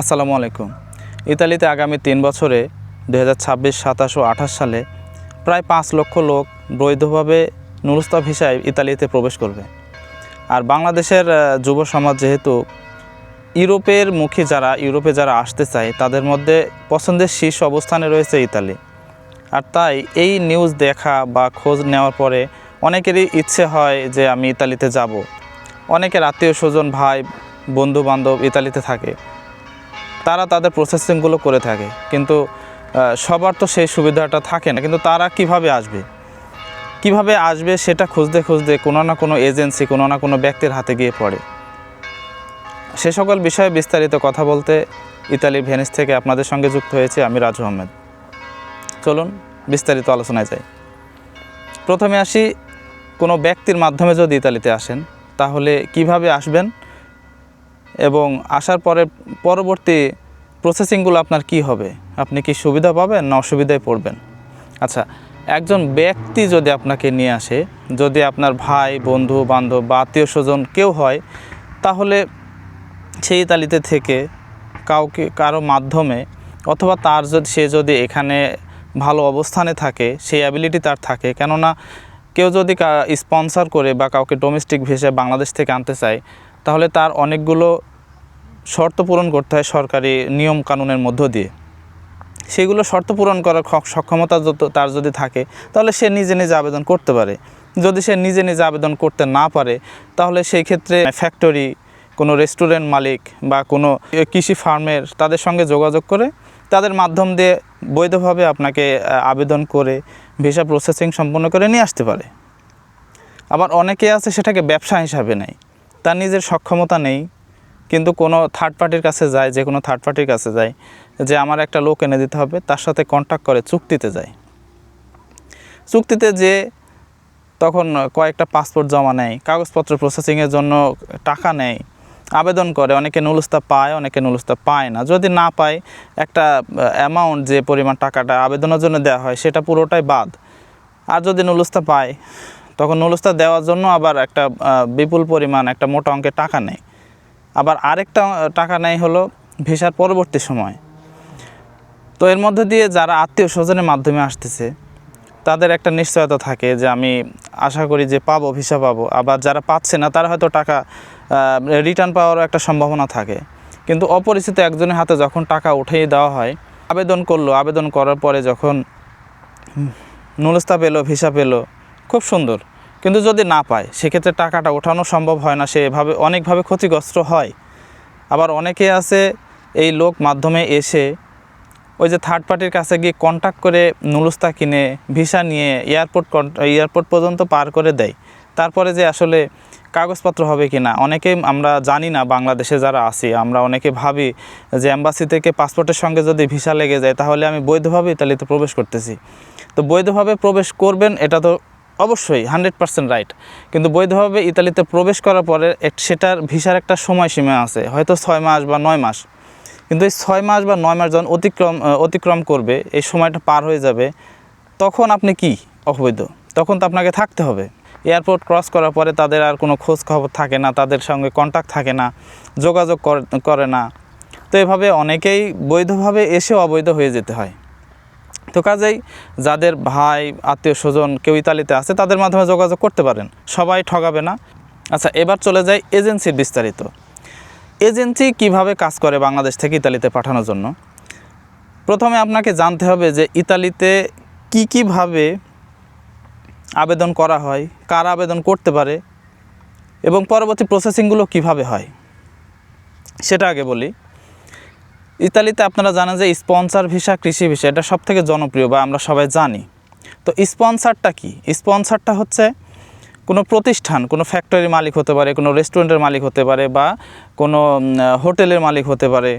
আসসালামু আলাইকুম। ইতালিতে আগামী তিন বছরে দু হাজার ছাব্বিশ, সাতাশ ও আঠাশ সালে প্রায় পাঁচ লক্ষ লোক বৈধভাবে নুরুস্তা হিসাবে ইতালিতে প্রবেশ করবে। আর বাংলাদেশের যুব সমাজ যেহেতু ইউরোপের মুখী যারা, ইউরোপে যারা আসতে চায়, তাদের মধ্যে পছন্দের শীর্ষ অবস্থানে রয়েছে ইতালি। আর তাই এই নিউজ দেখা বা খোঁজ নেওয়ার পরে অনেকেরই ইচ্ছে হয় যে আমি ইতালিতে যাব। অনেকের আত্মীয় স্বজন, ভাই বন্ধু বান্ধব ইতালিতে থাকে। তারা তাদের প্রসেসিংগুলো করে থাকে। কিন্তু সবার তো সেই সুবিধাটা থাকে না। কিন্তু তারা কীভাবে আসবে? কীভাবে আসবে সেটা খুঁজতে খুঁজতে কোনো না কোনো এজেন্সি কোনো না কোনো ব্যক্তির হাতে গিয়ে পড়ে। সে সকল বিষয়ে বিস্তারিত কথা বলতে ইতালির ভেনিস থেকে আপনাদের সঙ্গে যুক্ত হয়েছে আমি রাজু আহমেদ। চলুন, বিস্তারিত আলোচনায় যাই। প্রথমে আসি, কোনো ব্যক্তির মাধ্যমে যদি ইতালিতে আসেন, তাহলে কীভাবে আসবেন? এবং আসার পরে পরবর্তী প্রসেসিংগুলো আপনার কি হবে? আপনি কি সুবিধা পাবেন না অসুবিধায় পড়বেন? আচ্ছা একজন ব্যক্তি যদি আপনাকে নিয়ে আসে, যদি আপনার ভাই, বন্ধু, বান্ধব বা আত্মীয় স্বজন কেউ হয়, তাহলে সেই তালিতে থেকে কাউকে, কারও মাধ্যমে অথবা তার যদি সে যদি এখানে ভালো অবস্থানে থাকে, সেই অ্যাবিলিটি তার থাকে। কেননা কেউ যদি স্পন্সর করে বা কাউকে ডোমেস্টিক ভিসা বাংলাদেশ থেকে আনতে চায়, তাহলে তার অনেকগুলো শর্ত পূরণ করতে হয় সরকারি নিয়ম কানুনের মধ্য দিয়ে। সেগুলো শর্ত পূরণ করার সক্ষমতা যত, তার যদি থাকে, তাহলে সে নিজে নিজে আবেদন করতে পারে। যদি সে নিজে নিজে আবেদন করতে না পারে, তাহলে সেই ক্ষেত্রে ফ্যাক্টরি কোনো রেস্টুরেন্ট মালিক বা কোনো কৃষি ফার্মের তাদের সঙ্গে যোগাযোগ করে, তাদের মাধ্যম দিয়ে বৈধভাবে আপনাকে আবেদন করে ভিসা প্রসেসিং সম্পন্ন করে নিয়ে আসতে পারে। আবার অনেকে আছে সেটাকে ব্যবসা হিসাবে নেয়। তার নিজের সক্ষমতা নেই কিন্তু কোনো থার্ড পার্টির কাছে যায়, যে কোনো থার্ড পার্টির কাছে যায়, যে আমার একটা লোক এনে দিতে হবে, তার সাথে কন্ট্যাক্ট করে, চুক্তিতে যায়। চুক্তিতে যে তখন কয়েকটা পাসপোর্ট জমা নেয়, কাগজপত্র প্রসেসিংয়ের জন্য টাকা নেয়, আবেদন করে, অনেকে নুলুস্তা পায়, অনেকে নুলুস্তা পায় না। যদি না পায়, একটা অ্যামাউন্ট যে পরিমাণ টাকাটা আবেদনের জন্য দেওয়া হয়, সেটা পুরোটাই বাদ। আর যদি নুলুস্তা পায়, তখন নুলুস্তা দেওয়ার জন্য আবার একটা বিপুল পরিমাণ একটা মোটা অঙ্কের টাকা নেয়। আবার আরেকটা টাকা নেয় হলো ভিসার পরবর্তী সময়। তো এর মধ্যে দিয়ে যারা আত্মীয় স্বজনের মাধ্যমে আসতেছে, তাদের একটা নিশ্চয়তা থাকে যে আমি আশা করি যে পাবো, ভিসা পাবো। আবার যারা পাচ্ছে না, তারা হয়তো টাকা রিটার্ন পাওয়ারও একটা সম্ভাবনা থাকে। কিন্তু অপরিচিত একজনের হাতে যখন টাকা উঠিয়ে দেওয়া হয়, আবেদন করল, আবেদন করার পরে যখন নুলস্তা পেল, ভিসা পেল, খুব সুন্দর। কিন্তু যদি না পায়, সেক্ষেত্রে টাকাটা ওঠানো সম্ভব হয় না, সে এভাবে অনেকভাবে ক্ষতিগ্রস্ত হয়। আবার অনেকে আছে, এই লোক মাধ্যমে এসে ওই যে থার্ড পার্টির কাছে গিয়ে কন্ট্যাক্ট করে নুলুস্তা কিনে, ভিসা নিয়ে এয়ারপোর্ট এয়ারপোর্ট পর্যন্ত পার করে দেয়। তারপরে যে আসলে কাগজপত্র হবে কি না অনেকেই আমরা জানি না, বাংলাদেশে যারা আছি, আমরা অনেকে ভাবি যে অ্যাম্বাসি থেকে পাসপোর্টের সঙ্গে যদি ভিসা লেগে যায়, তাহলে আমি বৈধভাবে ইতালিতে প্রবেশ করতেছি। তো বৈধভাবে প্রবেশ করবেন, এটা তো অবশ্যই, হান্ড্রেড পার্সেন্ট রাইট। কিন্তু বৈধভাবে ইতালিতে প্রবেশ করার পরে সেটার ভিসার একটা সময়সীমা আছে, হয়তো ছয় মাস বা নয় মাস। কিন্তু এই ছয় মাস বা নয় মাস যখন অতিক্রম অতিক্রম করবে, এই সময়টা পার হয়ে যাবে, তখন আপনি কি? অবৈধ। তখন তো আপনাকে থাকতে হবে। এয়ারপোর্ট ক্রস করার পরে তাদের আর কোনো খোঁজ খবর থাকে না, তাদের সঙ্গে কন্ট্যাক্ট থাকে না, যোগাযোগ করে- না। তো এভাবে অনেকেই বৈধভাবে এসেও অবৈধ হয়ে যেতে হয়। তো কাজেই যাদের ভাই, আত্মীয় স্বজন কেউ ইতালিতে আছে, তাদের মাধ্যমে যোগাযোগ করতে পারেন। সবাই ঠগাবে না। আচ্ছা এবার চলে যাই এজেন্সির বিস্তারিত। এজেন্সি কীভাবে কাজ করে বাংলাদেশ থেকে ইতালিতে পাঠানোর জন্য? প্রথমে আপনাকে জানতে হবে যে ইতালিতে কি কীভাবে আবেদন করা হয়, কার আবেদন করতে পারে, এবং পরবর্তী প্রসেসিংগুলো কীভাবে হয়, সেটা আগে বলি। ইতালিতে আপনারা জানেন যে স্পন্সর ভিসা, কৃষি ভিসা, এটা সব থেকে জনপ্রিয় বা আমরা সবাই জানি। তো স্পন্সারটা কি? স্পন্সারটা হচ্ছে কোনো প্রতিষ্ঠান, কোনো ফ্যাক্টরির মালিক হতে পারে, কোনো রেস্টুরেন্টের মালিক হতে পারে বা কোনো হোটেলের মালিক হতে পারে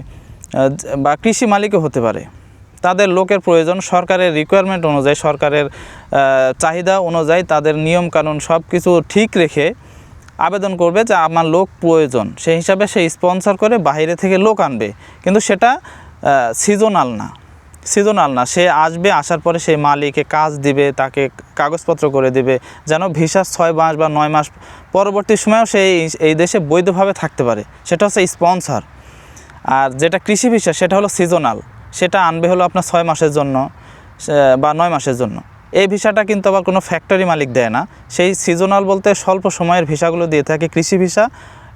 বা কৃষি মালিকও হতে পারে। তাদের লোকের প্রয়োজন, সরকারের রিকোয়ারমেন্ট অনুযায়ী, সরকারের চাহিদা অনুযায়ী তাদের নিয়মকানুন সব কিছু ঠিক রেখে আবেদন করবে যে আমার লোক প্রয়োজন। সেই হিসাবে সে স্পন্সর করে বাইরে থেকে লোক আনবে। কিন্তু সেটা সিজনাল না। সিজনাল না। সে আসবে, আসার পরে সেই মালিকে কাজ দিবে, তাকে কাগজপত্র করে দিবে, যেন ভিসা ছয় মাস বা নয় মাস পরবর্তী সময়েও সেই এই দেশে বৈধভাবে থাকতে পারে। সেটা হচ্ছে স্পন্সর আর যেটা কৃষি ভিসা, সেটা হলো সিজনাল সেটা আনবে হলো আপনার ছয় মাসের জন্য বা নয় মাসের জন্য। এই ভিসাটা কিন্তু আবার কোনো ফ্যাক্টরি মালিক দেয় না। সেই সিজনাল বলতে স্বল্প সময়ের ভিসাগুলো দিয়ে থাকে কৃষি ভিসা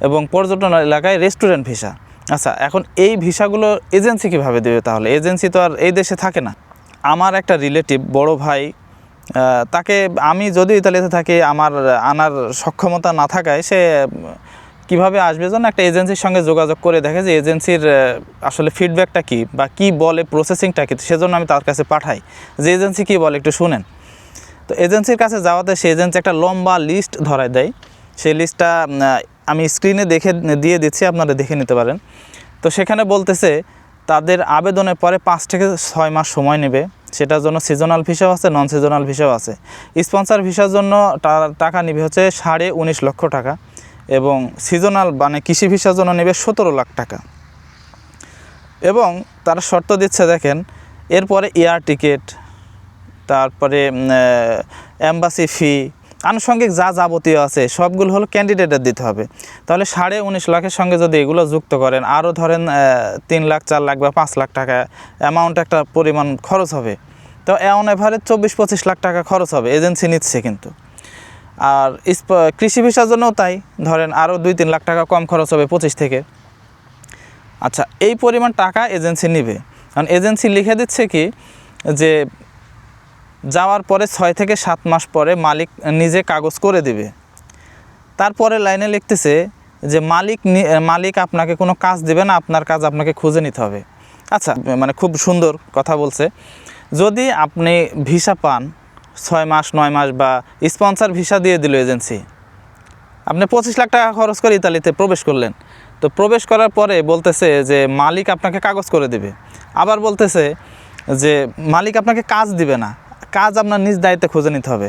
এবং পর্যটন এলাকায় রেস্টুরেন্ট ভিসা। আচ্ছা এখন এই ভিসাগুলো এজেন্সি কীভাবে দেবে তাহলে? এজেন্সি তো আর এই দেশে থাকে না। আমার একটা রিলেটিভ বড় ভাই তাকে আমি যদিও ইতালিতে থাকি, আমার আনার সক্ষমতা না থাকায় সে কীভাবে আসবে জন্য একটা এজেন্সির সঙ্গে যোগাযোগ করে দেখে যে এজেন্সির আসলে ফিডব্যাকটা কি বা কি বলে প্রসেসিংটা কী, সেজন্য আমি তার কাছে পাঠাই। যে এজেন্সি কি বলে, একটু শুনেন। তো এজেন্সির কাছে যাওয়াতে সেই এজেন্সি একটা লম্বা লিস্ট ধরায় দেয়। সেই লিস্টটা আমি স্ক্রিনে দেখে, দিয়ে দিচ্ছি, আপনারা দেখে নিতে পারেন। তো সেখানে বলতেছে, তাদের আবেদনের পরে পাঁচ থেকে ছয় মাস সময় নেবে। সেটার জন্য সিজনাল ভিসাও আছে নন সিজনাল ভিসাও আছে। স্পন্সর ভিসার জন্য টাকা নেবে হচ্ছে সাড়ে উনিশ লক্ষ টাকা। এবং সিজনাল মানে কৃষি ভিসার জন্য নেবে সতেরো লাখ টাকা। এবং তারা শর্ত দিচ্ছে, দেখেন, এরপরে এয়ার টিকিট, তারপরে অ্যাম্বাসি ফি, আনুষঙ্গিক যা যাবতীয় আছে, সবগুলো হলো ক্যান্ডিডেটের দিতে হবে। তাহলে সাড়ে উনিশ লাখের সঙ্গে যদি এগুলো যুক্ত করেন, আরও ধরেন তিন লাখ, চার লাখ বা পাঁচ লাখ টাকা অ্যামাউন্ট একটা পরিমাণ খরচ হবে। তো অন এভারেজ চব্বিশ পঁচিশ লাখ টাকা খরচ হবে এজেন্সি নিচ্ছে কিন্তু। আর কৃষি ভিসার জন্যও তাই। ধরেন আরও দুই তিন লাখ টাকা কম খরচ হবে পঁচিশ থেকে। আচ্ছা এই পরিমাণ টাকা এজেন্সি নেবে। কারণ এজেন্সি লিখে দিচ্ছে কি, যে যাওয়ার পরে ছয় থেকে সাত মাস পরে মালিক নিজে কাগজ করে দিবে। তারপরে লাইনে লিখতেছে যে মালিক মালিক আপনাকে কোনো কাজ দেবে না, আপনার কাজ আপনাকে খুঁজে নিতে হবে। আচ্ছা মানে খুব সুন্দর কথা বলছে। যদি আপনি ভিসা পান ছয় মাস, নয় মাস বা স্পন্সর ভিসা দিয়ে দিল এজেন্সি আপনি পঁচিশ লাখ টাকা খরচ করে ইতালিতে প্রবেশ করলেন। তো প্রবেশ করার পরে বলতেছে যে, মালিক আপনাকে কাগজ করে দেবে। আবার বলতেছে যে, মালিক আপনাকে কাজ দিবে না। কাজ আপনার নিজ দায়িত্বে খুঁজে নিতে হবে।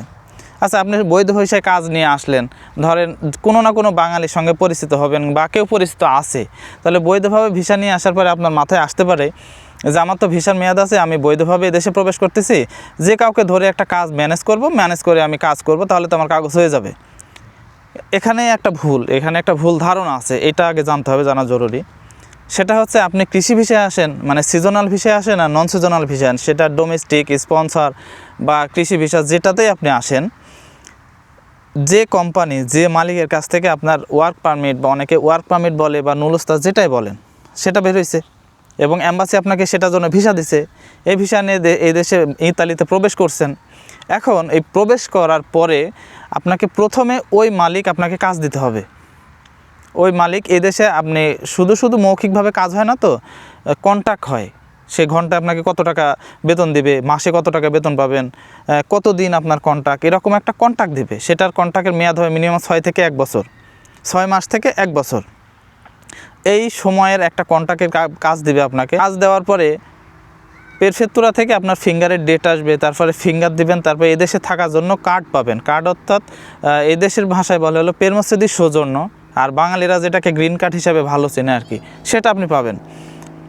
আচ্ছা আপনি বৈধ হিসাবে কাজ নিয়ে আসলেন। ধরেন, কোনো না কোনো বাঙালির সঙ্গে পরিচিত হবেন বা কেউ পরিচিত আছে। তাহলে বৈধভাবে ভিসা নিয়ে আসার পরে আপনার মাথায় আসতে পারে যে আমার তো ভিসার মেয়াদ আছে, আমি বৈধভাবে দেশে প্রবেশ করতেছি। যে কাউকে ধরে একটা কাজ ম্যানেজ করব ম্যানেজ করে আমি কাজ করব, তাহলে তো আমার কাগজ হয়ে যাবে। এখানে একটা ভুল, এখানে একটা ভুল ধারণা আছে, এটা আগে জানতে হবে, জানা জরুরি। সেটা হচ্ছে, আপনি কৃষি ভিসায় আসেন মানে সিজনাল ভিসায় আসেন আর নন সিজনাল ভিসায় আসেন, সেটা ডোমেস্টিক স্পন্সর বা কৃষি ভিসা যেটাতেই আপনি আসেন, যে কোম্পানি যে মালিকের কাছ থেকে আপনার ওয়ার্ক পারমিট বা অনেকে ওয়ার্ক পারমিট বলে বা নুলস্তা যেটাই বলেন, সেটা বের হয়েছে এবং অ্যাম্বাসি আপনাকে সেটার জন্য ভিসা দিছে। এই ভিসা নিয়ে এই দেশে ইতালিতে প্রবেশ করছেন। এখন এই প্রবেশ করার পরে আপনাকে প্রথমে ওই মালিক আপনাকে কাজ দিতে হবে। ওই মালিক এদেশে আপনি শুধু শুধু মৌখিকভাবে কাজ হয় না তো কন্ট্যাক্ট হয়। সে ঘণ্টা আপনাকে কত টাকা বেতন দিবে, মাসে কত টাকা বেতন পাবেন কত দিন আপনার কন্ট্যাক্ট এরকম একটা কন্ট্যাক্ট দিবে। সেটার কন্ট্যাক্টের মেয়াদ হয় মিনিমাম ছয় থেকে এক বছর। ছয় মাস থেকে এক বছর। এই সময়ের একটা কন্ট্যাক্টের কাজ দিবে আপনাকে। কাজ দেওয়ার পরে পেরফেত্তুরা থেকে আপনার ফিঙ্গারের ডেট আসবে, তারপরে ফিঙ্গার দিবেন, তারপরে এদেশে থাকার জন্য কার্ড পাবেন। কার্ড অর্থাৎ এদেশের ভাষায় বলে হলো পেরমসিদি সৌজন্য, আর বাঙালিরা যেটাকে গ্রিন কার্ড হিসাবে ভালো চেনে আর কি, সেটা আপনি পাবেন।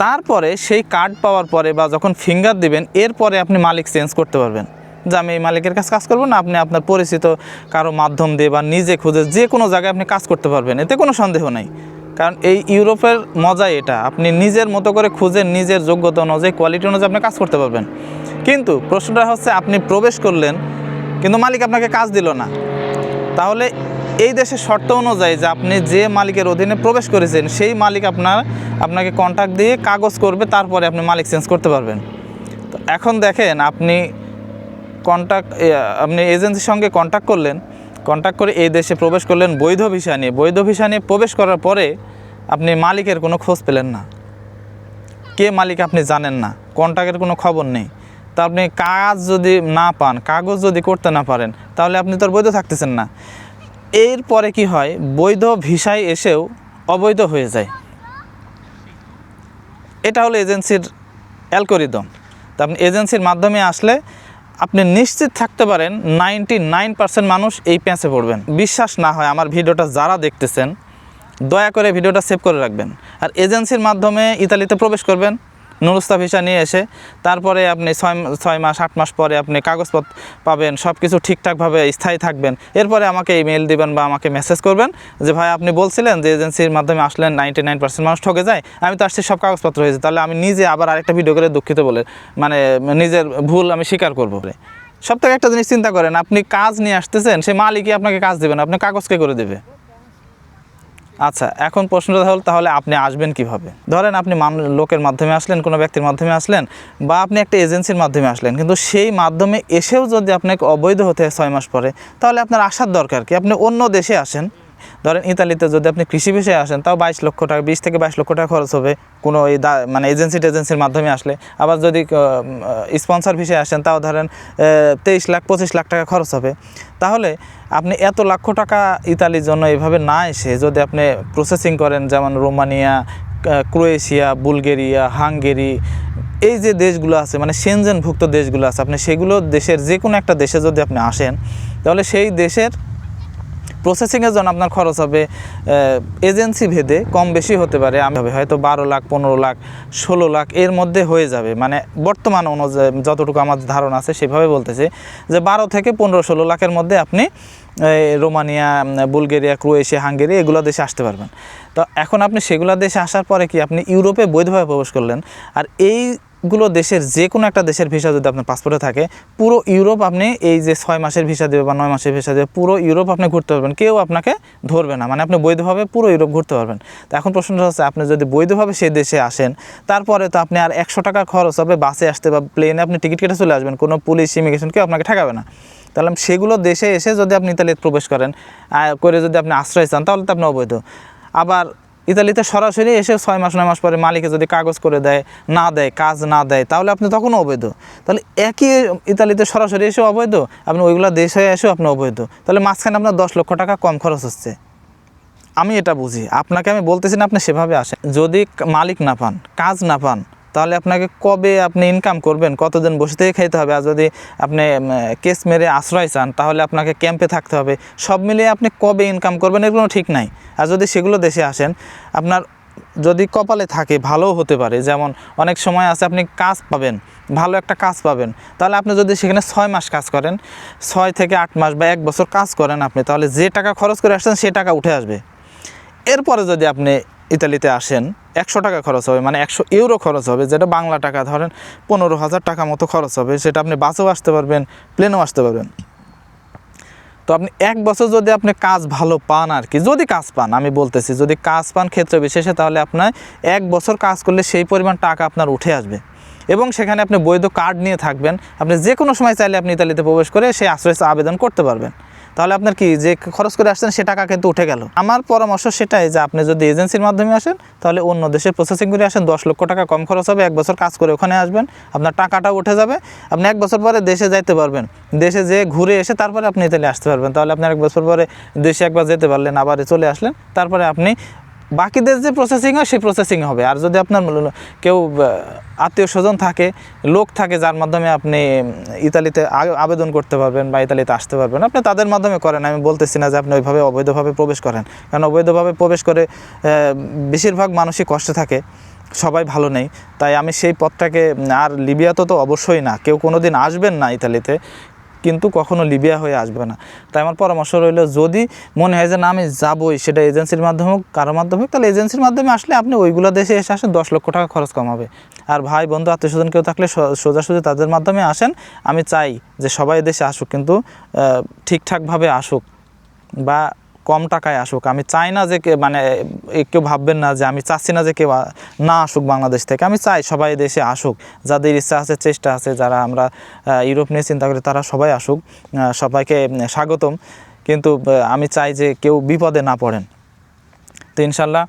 তারপরে সেই কার্ড পাওয়ার পরে বা যখন ফিঙ্গার দিবেন, এরপরে আপনি মালিক চেঞ্জ করতে পারবেন। যে আমি এই মালিকের কাছে কাজ করব না, আপনি আপনার পরিচিত কারও মাধ্যম দিয়ে বা নিজে খুঁজে যে কোনো জায়গায় আপনি কাজ করতে পারবেন, এতে কোনো সন্দেহ নাই। কারণ এই ইউরোপের মজাই এটা। আপনি নিজের মতো করে খুঁজে নিজের যোগ্যতা অনুযায়ী কোয়ালিটি অনুযায়ী আপনি কাজ করতে পারবেন। কিন্তু প্রশ্নটা হচ্ছে, আপনি প্রবেশ করলেন, কিন্তু মালিক আপনাকে কাজ দিল না। তাহলে এই দেশের শর্ত অনুযায়ী যে আপনি যে মালিকের অধীনে প্রবেশ করেছেন, সেই মালিক আপনার, আপনাকে কন্ট্যাক্ট দিয়ে কাগজ করবে, তারপরে আপনি মালিক চেঞ্জ করতে পারবেন। তো এখন দেখেন, আপনি কন্ট্যাক্ট আপনি এজেন্সির সঙ্গে কন্ট্যাক্ট করলেন কন্ট্যাক্ট করে এই দেশে প্রবেশ করলেন বৈধ ভিসা নিয়ে। বৈধ ভিসা নিয়ে প্রবেশ করার পরে আপনি মালিকের কোনো খোঁজ পেলেন না। কে মালিক আপনি জানেন না। কন্ট্যাক্টের কোনো খবর নেই। তা আপনি কাজ যদি না পান, কাগজ যদি করতে না পারেন, তাহলে আপনি তো বৈধ থাকতেছেন না। এরপরে কি হয়? বৈধ ভিসায় এসেও অবৈধ হয়ে যায়। এটা হলো এজেন্সির অ্যালকোরিদম তা আপনি এজেন্সির মাধ্যমে আসলে আপনি নিশ্চিত থাকতে পারেন নাইনটি নাইন পার্সেন্ট মানুষ এই প্যাঁচে পড়বেন। বিশ্বাস না হয় আমার ভিডিওটা যারা দেখতেছেন, দয়া করে ভিডিওটা সেভ করে রাখবেন। আর এজেন্সির মাধ্যমে ইতালিতে প্রবেশ করবেন। নুরুস্তা ভিসা নিয়ে এসে তারপরে আপনি ছয় ছয় মাস, আট মাস পরে আপনি কাগজপত্র পাবেন সব কিছু ঠিকঠাকভাবে স্থায়ী থাকবেন। এরপরে আমাকে ইমেল দিবেন বা আমাকে মেসেজ করবেন যে, ভাই, আপনি বলছিলেন যে এজেন্সির মাধ্যমে আসলেন নাইনটি নাইন পার্সেন্ট মানুষ ঠকে যায়। আমি তো আসছি, সব কাগজপত্র হয়েছে। তাহলে আমি নিজে আবার আরেকটা ভিডিও করে দুঃখিত বলে মানে নিজের ভুল আমি স্বীকার করব সব থেকে একটা জিনিস চিন্তা করেন, আপনি কাজ নিয়ে আসতেছেন, সে মালিকই আপনাকে কাজ দেবেন আপনি কাগজ কে করে দেবে। আচ্ছা এখন প্রশ্নটা হল তাহলে আপনি আসবেন কীভাবে? ধরেন আপনি লোকের মাধ্যমে আসলেন, কোনো ব্যক্তির মাধ্যমে আসলেন, বা আপনি একটা এজেন্সির মাধ্যমে আসলেন, কিন্তু সেই মাধ্যমে এসেও যদি আপনাকে অবৈধ হতে হয় ছয় মাস পরে, তাহলে আপনার আসার দরকার কি? আপনি অন্য দেশে আসেন। ধরেন ইতালিতে যদি আপনি কৃষি বিষয়ে আসেন, তাও বাইশ লক্ষ টাকা, বিশ থেকে বাইশ লক্ষ টাকা খরচ হবে কোনো দা- মানে এজেন্সি টেজেন্সির মাধ্যমে আসলে। আবার যদি স্পন্সর বিষয়ে আসেন, তাও ধরেন তেইশ লাখ, পঁচিশ লাখ টাকা খরচ হবে। তাহলে আপনি এত লক্ষ টাকা ইতালির জন্য এভাবে না এসে যদি আপনি প্রসেসিং করেন, যেমন রোমানিয়া ক্রোয়েশিয়া, বুলগেরিয়া, হাঙ্গেরি, এই যে দেশগুলো আছে মানে সেনজেনভুক্ত দেশগুলো আছে, আপনি সেগুলো দেশের যে কোনো একটা দেশে যদি আপনি আসেন, তাহলে সেই দেশের প্রসেসিংয়ের জন্য আপনার খরচ হবে এজেন্সি ভেদে কম বেশি হতে পারে। আমি হবে হয়তো বারো লাখ, পনেরো লাখ, ষোলো লাখ এর মধ্যে হয়ে যাবে। মানে বর্তমান অনুযায়ী যতটুকু আমার ধারণা আছে সেভাবে বলতেছি যে বারো থেকে পনেরো, ষোলো লাখের মধ্যে আপনি রোমানিয়া, বুলগেরিয়া, ক্রোয়েশিয়া, হাঙ্গেরি এগুলো দেশে আসতে পারবেন। তো এখন আপনি সেগুলো দেশে আসার পরে কি আপনি ইউরোপে বৈধভাবে প্রবেশ করলেন? আর এইগুলো দেশের যে কোনো একটা দেশের ভিসা যদি আপনার পাসপোর্টে থাকে, পুরো ইউরোপ আপনি এই যে ছয় মাসের ভিসা দেবে বা নয় মাসের ভিসা দেবে, পুরো ইউরোপ আপনি ঘুরতে পারবেন। কেউ আপনাকে ধরবে না। মানে আপনি বৈধভাবে পুরো ইউরোপ ঘুরতে পারবেন। তো এখন প্রশ্নটা হচ্ছে, আপনি যদি বৈধভাবে সেই দেশে আসেন, তারপরে তো আপনি আর একশো টাকা খরচ হবে বাসে আসতে বা প্লেনে আপনি টিকিট কেটে চলে আসবেন, কোনো পুলিশ ইমিগ্রেশন কেউ আপনাকে ঠেকাবে না। তাহলে সেগুলো দেশে এসে যদি আপনি ইতালিতে প্রবেশ করেন করে যদি আপনি আশ্রয় চান, তাহলে তো আপনি অবৈধ। আবার ইতালিতে সরাসরি এসে ছয় মাস, নয় মাস পরে মালিকে যদি কাগজ করে দেয়, না দেয়, কাজ না দেয়, তাহলে আপনি তখন অবৈধ। তাহলে একই ইতালিতে সরাসরি এসে অবৈধ? আপনি ওইগুলো দেশ হয়ে এসেও আপনি অবৈধ। তাহলে মাঝখানে আপনার দশ লক্ষ টাকা কম খরচ হচ্ছে। আমি এটা বুঝি। আপনাকে আমি বলতেছি না, আপনি সেভাবে আসেন। যদি মালিক না পান, কাজ না পান তাহলে আপনাকে কবে আপনি ইনকাম করবেন? কতদিন বসে থেকে খাইতে হবে? আর যদি আপনি কেস মেরে আশ্রয় চান, তাহলে আপনাকে ক্যাম্পে থাকতে হবে। সব মিলিয়ে আপনি কবে ইনকাম করবেন এর কোনো ঠিক নাই। আর যদি সেগুলো দেশে আসেন, আপনার যদি কপালে থাকে, ভালোও হতে পারে। যেমন অনেক সময় আছে, আপনি কাজ পাবেন, ভালো একটা কাজ পাবেন। তাহলে আপনি যদি সেখানে ছয় মাস কাজ করেন, ছয় থেকে আট মাস বা এক বছর কাজ করেন আপনি, তাহলে যে টাকা খরচ করে আসছেন, সে টাকা উঠে আসবে। এরপরে যদি আপনি ইতালিতে আসেন, একশো টাকা খরচ হবে মানে একশো ইউরো খরচ হবে, যেটা বাংলা টাকা, ধরেন পনেরো হাজার টাকা মতো খরচ হবে, সেটা আপনি বাসেও আসতে পারবেন, প্লেনেও আসতে পারবেন। তো আপনি এক বছর যদি আপনি কাজ ভালো পান আর কি, যদি কাজ পান, আমি বলতেছি, যদি কাজ পান ক্ষেত্র বিশেষে, তাহলে আপনার এক বছর কাজ করলে সেই পরিমাণ টাকা আপনার উঠে আসবে। এবং সেখানে আপনি বৈধ কার্ড নিয়ে থাকবেন, আপনি যে কোনো সময় চাইলে আপনি ইতালিতে প্রবেশ করে সেই আশ্রয় আবেদন করতে পারবেন। তাহলে আপনার কি, যে খরচ করে আসছেন সে টাকা কিন্তু উঠে গেল। আমার পরামর্শ সেটাই যে আপনি যদি এজেন্সির মাধ্যমে আসেন, তাহলে অন্য দেশে প্রসেসিং করে আসেন। দশ লক্ষ টাকা কম খরচ হবে, এক বছর কাজ করে ওখানে আসবেন, আপনার টাকাটা উঠে যাবে। আপনি এক বছর পরে দেশে যাইতে পারবেন। দেশে যে ঘুরে এসে তারপরে আপনি ইতালি আসতে পারবেন। তাহলে আপনার এক বছর পরে দেশে একবার যেতে পারলেন, আবার চলে আসলেন। তারপরে আপনি বাকিদের যে প্রসেসিং হয়, সেই প্রসেসিং হবে। আর যদি আপনার কেউ আত্মীয় স্বজন থাকে, লোক থাকে, যার মাধ্যমে আপনি ইতালিতে আবেদন করতে পারবেন বা ইতালিতে আসতে পারবেন, আপনি তাদের মাধ্যমে করেন। আমি বলতেছি না যে আপনি ওইভাবে অবৈধভাবে প্রবেশ করেন। কারণ অবৈধভাবে প্রবেশ করে বেশিরভাগ মানুষই কষ্টে থাকে, সবাই ভালো নেই। তাই আমি সেই পথটাকে আর লিবিয়াতে তো অবশ্যই না। কেউ কোনো দিন আসবেন না ইতালিতে। কিন্তু কখনো লিবিয়া হয়ে আসবে না। তাই আমার পরামর্শ রইল, যদি মনে হয় যে না, আমি যাবই সেটা এজেন্সির মাধ্যমে কারোর মাধ্যমে তাহলে এজেন্সির মাধ্যমে আসলে আপনি ওইগুলো দেশে এসে আসেন, দশ লক্ষ টাকা খরচ কমাবে। আর ভাই, বন্ধু আত্মীয়স্বজন কেউ থাকলে সোজাসুজি তাদের মাধ্যমে আসেন, আমি চাই যে সবাই দেশে আসুক, কিন্তু ঠিকঠাকভাবে আসুক। বা কম টাকায় আসুক। আমি চাই না যে মানে কেউ ভাববেন না যে আমি চাচ্ছি না যে কেউ না আসুক বাংলাদেশ থেকে। আমি চাই সবাই দেশে আসুক। যাদের ইচ্ছা আছে, চেষ্টা আছে, যারা আমরা ইউরোপ নিয়ে চিন্তা করি, তারা সবাই আসুক। সবাইকে স্বাগতম। কিন্তু আমি চাই যে কেউ বিপদে না পড়েন। তো ইনশাল্লাহ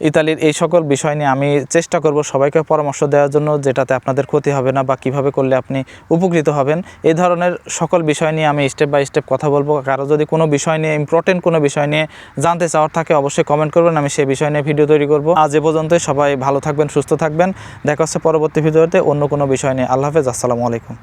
ইতালির এই সকল বিষয় নিয়ে আমি চেষ্টা করব সবাইকে পরামর্শ দেওয়ার জন্য, যেটাতে আপনাদের ক্ষতি হবে না বা কীভাবে করলে আপনি উপকৃত হবেন। এই ধরনের সকল বিষয় নিয়ে আমি স্টেপ বাই স্টেপ কথা বলব। কারও যদি কোনো বিষয় নিয়ে ইম্পর্টেন্ট কোনো বিষয় নিয়ে জানতে চাওয়ার থাকে, অবশ্যই কমেন্ট করবেন। আমি সেই বিষয় নিয়ে ভিডিও তৈরি করব। আজ এ পর্যন্তই। সবাই ভালো থাকবেন, সুস্থ থাকবেন। দেখা হচ্ছে পরবর্তী ভিডিওতে অন্য কোনো বিষয় নিয়ে। আল্লাহ হাফেজ। আসসালামু আলাইকুম।